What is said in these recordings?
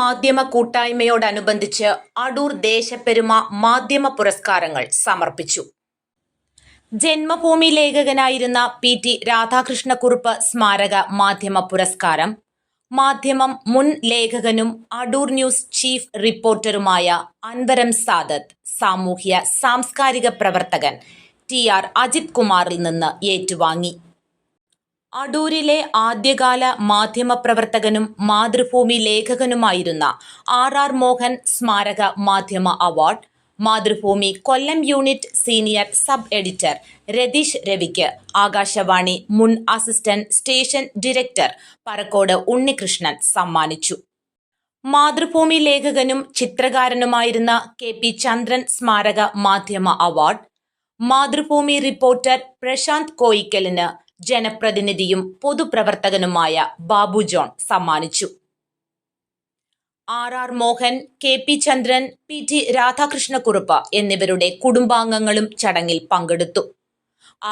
മാധ്യമ കൂട്ടായ്മയോടനുബന്ധിച്ച് അടൂർ ദേശപ്പെരുമ മാധ്യമ പുരസ്കാരങ്ങൾ സമർപ്പിച്ചു. ജന്മഭൂമി ലേഖകനായിരുന്ന പി ടി രാധാകൃഷ്ണക്കുറുപ്പ് സ്മാരക മാധ്യമ പുരസ്കാരം മാധ്യമം മുൻ ലേഖകനും അടൂർ ന്യൂസ് ചീഫ് റിപ്പോർട്ടറുമായ അൻവരം സാദത്ത് സാമൂഹ്യ സാംസ്കാരിക പ്രവർത്തകൻ ടി ആർ അജിത് കുമാറിൽ നിന്ന് ഏറ്റുവാങ്ങി. അടൂരിലെ ആദ്യകാല മാധ്യമപ്രവർത്തകനും മാതൃഭൂമി ലേഖകനുമായിരുന്ന ആർ ആർ മോഹൻ സ്മാരക മാധ്യമ award Mathrubhumi Kollam unit senior sub editor Ratheesh രവിക്ക് Akashvani മുൻ assistant station director Parakode Unnikrishnan സമ്മാനിച്ചു. മാതൃഭൂമി ലേഖകനും ചിത്രകാരനുമായിരുന്ന കെ പി ചന്ദ്രൻ സ്മാരക മാധ്യമ അവാർഡ് മാതൃഭൂമി റിപ്പോർട്ടർ പ്രശാന്ത് കോയിക്കലിന് ജനപ്രതിനിധിയും പൊതുപ്രവർത്തകനുമായ ബാബു ജോൺ സമ്മാനിച്ചു. R R Mohan K P Chandran P T Radhakrishnakurup എന്നിവരുടെ കുടുംബാംഗങ്ങളും ചടങ്ങിൽ പങ്കെടുത്തു.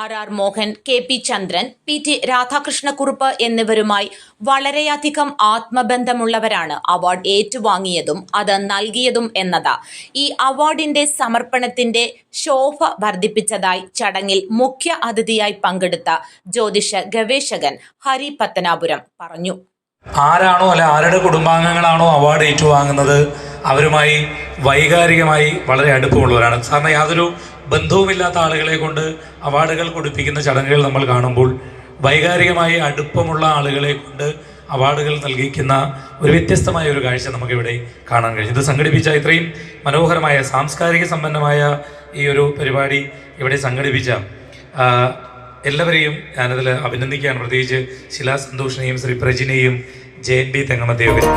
R R Mohan K P Chandran P T Radhakrishnakurup എന്നിവരുമായി വളരെയധികം ആത്മബന്ധമുള്ളവരാണ് അവാർഡ് ഏറ്റുവാങ്ങിയതും അത് നൽകിയതും എന്നത്. ഈ അവാർഡിന്റെ സമർപ്പണത്തിന്റെ ശോഭ വർദ്ധിപ്പിച്ചതായി ചടങ്ങിൽ മുഖ്യ അതിഥിയായി പങ്കെടുത്ത ജ്യോതിഷ ഗവേഷകൻ ഹരി പത്തനാപുരം പറഞ്ഞു. ആരാണോ അല്ല ആരുടെ കുടുംബാംഗങ്ങളാണോ അവാർഡ് ഏറ്റുവാങ്ങുന്നത്? അവരുമായി വൈകാരികമായി വളരെ അടുപ്പമുള്ളവരാണ്. സാറിന് യാതൊരു ബന്ധവുമില്ലാത്ത ആളുകളെ കൊണ്ട് അവാർഡുകൾ കൊടുപ്പിക്കുന്ന ചടങ്ങുകൾ നമ്മൾ കാണുമ്പോൾ വൈകാരികമായി അടുപ്പമുള്ള ആളുകളെ കൊണ്ട് അവാർഡുകൾ നൽകിക്കുന്ന ഒരു വ്യത്യസ്തമായ ഒരു കാഴ്ച നമുക്കിവിടെ കാണാൻ കഴിയും. ഇത് സംഘടിപ്പിച്ച ഇത്രയും മനോഹരമായ സാംസ്കാരിക സമ്പന്നമായ ഈ ഒരു പരിപാടി ഇവിടെ സംഘടിപ്പിച്ച എല്ലാവരെയും ഞാനതിൽ അഭിനന്ദിക്കുകയാണ്. പ്രത്യേകിച്ച് ശിലാ സന്തോഷിനെയും ശ്രീ പ്രജിനെയും ജെ എൻ ബി തെങ്ങമദ്ദേവരെയും